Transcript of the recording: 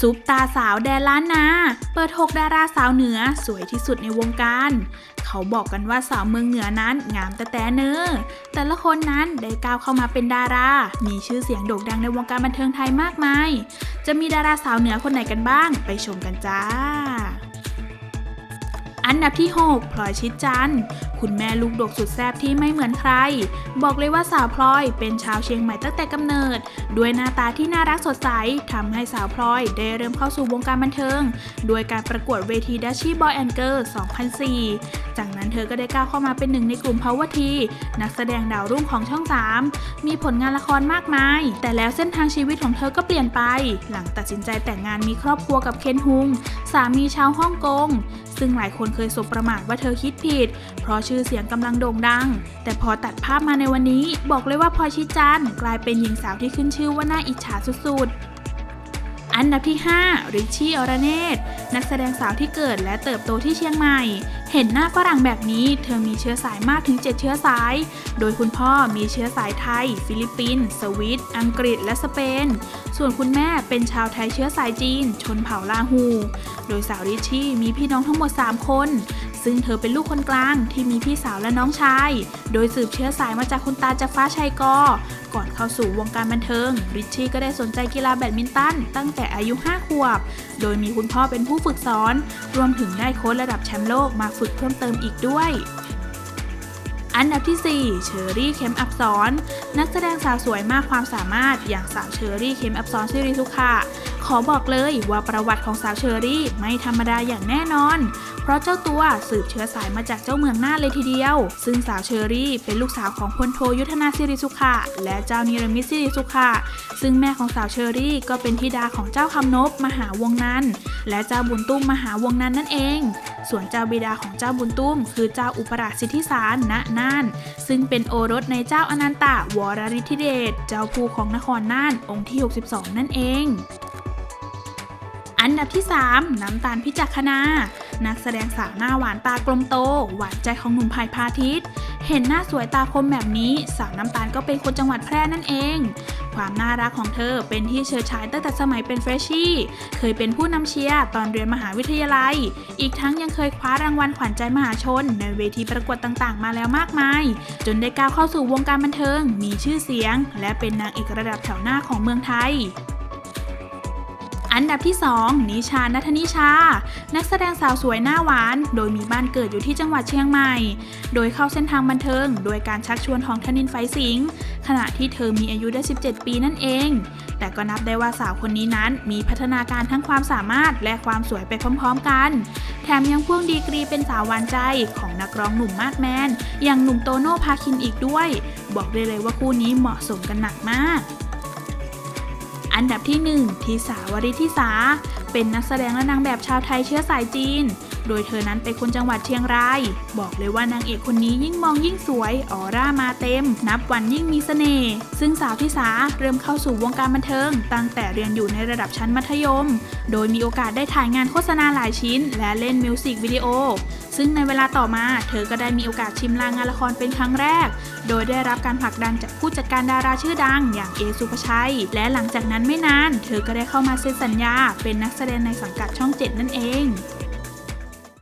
ซุปตาสาวแดนล้านนา เปิด6ดาราสาวเหนือสวยที่สุดในวงการ เขาบอกกันว่าสาวเมืองเหนือนั้นงามแต่แต่เนอแต่ละคนนั้นได้ก้าวเข้ามาเป็นดารา มีชื่อเสียงโด่งดังในวงการบันเทิงไทยมากมาย จะมีดาราสาวเหนือคนไหนกันบ้าง ไปชมกันจ้าอันดับที่ 6 พลอยชิดจันทร์ คุณแม่ลูกดกสุดแซ่บที่ไม่เหมือนใคร บอกเลยว่าสาวพลอยเป็นชาวเชียงใหม่ตั้งแต่กำเนิด ด้วยหน้าตาที่น่ารักสดใสทำให้สาวพลอยได้เริ่มเข้าสู่วงการบันเทิง ด้วยการประกวดเวทีดัชชี่บอยแอนเกิร์ 2004 จากนั้นเธอก็ได้ก้าวเข้ามาเป็นหนึ่งในกลุ่ม Power T นักแสดงดาวรุ่งของช่อง 3 มีผลงานละครมากมาย แต่แล้วเส้นทางชีวิตของเธอก็เปลี่ยนไป หลังตัดสินใจแต่งงานมีครอบครัวกับเคนฮุงสามีชาวฮ่องกงซึ่งหลายคนเคยสบประมาทว่าเธอคิดผิด เพราะชื่อเสียงกำลังโด่งดัง แต่พอตัดภาพมาในวันนี้ บอกเลยว่าพลอยชิดจันกลายเป็นหญิงสาวที่ขึ้นชื่อว่าน่าอิจฉาสุดๆ อันดับที่ 5 ริชชี่อรเนตนักแสดงสาวที่เกิดและเติบโตที่เชียงใหม่ เห็นหน้าฝรั่งแบบนี้ เธอมีเชื้อสายมากถึง 7 เชื้อสาย โดยคุณพ่อมีเชื้อสายไทย ฟิลิปปินส์สวิต อังกฤษ และสเปน ส่วนคุณแม่เป็นชาวไทยเชื้อสายจีน ชนเผ่าลาฮู โดยสาวริชชี่มีพี่น้องทั้งหมด 3 คน ซึ่งเธอเป็นลูกคนกลางที่มีพี่สาวและน้องชาย โดยสืบเชื้อสายมาจากคุณตาจากฟ้าชัยกอ ก่อนเข้าสู่วงการบันเทิง ริชชี่ก็ได้สนใจกีฬาแบดมินตันตั้งแต่อายุ 5 ขวบ โดยมีคุณพ่อเป็นผู้ฝึกสอน รวมถึงได้โค้ชระดับแชมป์โลกมาฝึกเพิ่มเติมอีกด้วย อันดับที่ 4 เชอรี่เข็มอับสรนักแสดงสาวสวยมากความสามารถอย่างสาวเชอรี่เข็มอับสรซิริสุขะขอบอกเลยว่าประวัติของสาวเชอรี่ไม่ธรรมดาอย่างแน่นอน เพราะเจ้าตัวสืบเชื้อสายมาจากเจ้าเมืองน่านเลยทีเดียว ซึ่งสาวเชอรี่เป็นลูกสาวของพลโทยุทธนาสิริสุขะและเจ้านิรมิตสิริสุขะซึ่งแม่ของสาวเชอรี่ก็เป็นธิดาของเจ้าคำนบมหาวงนันและเจ้าบุญตุ้มมหาวงนันนั่นเอง ส่วนเจ้าบิดาของเจ้าบุญตุ้ม คือเจ้าอุปราชสิทธิสารณน่าน ซึ่งเป็นโอรสในเจ้าอนันตาวรริธิเดชเจ้าภูของนครน่านองค์ที่ 62 นั่นเองอันดับที่ 3 น้ำตาลพิจักขณา นักแสดงสาวหน้าหวานตากลมโต หวานใจของหนุ่มภายพาทิตย์ เห็นหน้าสวยตาคมแบบนี้ สาวน้ำตาลก็เป็นคนจังหวัดแพร่นั่นเอง ความน่ารักของเธอเป็นที่เชิดฉายตั้งแต่สมัยเป็นเฟรชชี่ เคยเป็นผู้นำเชียร์ตอนเรียนมหาวิทยาลัย อีกทั้งยังเคยคว้ารางวัลขวัญใจมหาชน ในเวทีประกวดต่างๆ มาแล้วมากมาย จนได้ก้าวเข้าสู่วงการบันเทิง มีชื่อเสียง และเป็นนางเอกระดับแถวหน้าของเมืองไทย อันดับที่ 2 นิชา นัทนิชา นักแสดงสาวสวยหน้าหวาน โดยมีบ้านเกิดอยู่ที่จังหวัดเชียงใหม่ โดยเข้าเส้นทางบันเทิง โดยการชักชวนของธนินไฟสิงขณะที่เธอมีอายุได้ 17 ปีนั่นเอง แต่ก็นับได้ว่าสาวคนนี้นั้นมีพัฒนาการทั้งความสามารถและความสวยไปพร้อม ๆ กัน แถมยังพ่วงดีกรีเป็นสาวหวานใจของนักร้องหนุ่มมาดแมน อย่างหนุ่มโตโน่พาคินอีกด้วย บอกได้เลยว่าคู่นี้เหมาะสมกันหนักมาก อันดับที่ 1 ทีสาวริธิสา เป็นนักแสดงและนางแบบชาวไทยเชื้อสายจีนโดยเธอนั้นเป็นคนจังหวัดเชียงราย บอกเลยว่านางเอกคนนี้ยิ่งมองยิ่งสวย ออร่ามาเต็ม นับวันยิ่งมีเสน่ห์ ซึ่งสาวทิสาเริ่มเข้าสู่วงการบันเทิง ตั้งแต่เรียนอยู่ในระดับชั้นมัธยม โดยมีโอกาสได้ถ่ายงานโฆษณาหลายชิ้น และเล่นมิวสิกวิดีโอ ซึ่งในเวลาต่อมา เธอก็ได้มีโอกาสชิมลางงานละครเป็นครั้งแรก โดยได้รับการผลักดันจากผู้จัดการดาราชื่อดัง อย่างเอสุภชัย และหลังจากนั้นไม่นาน เธอก็ได้เข้ามาเซ็นสัญญา เป็นนักแสดงในสังกัดช่อง 7 นั่นเอง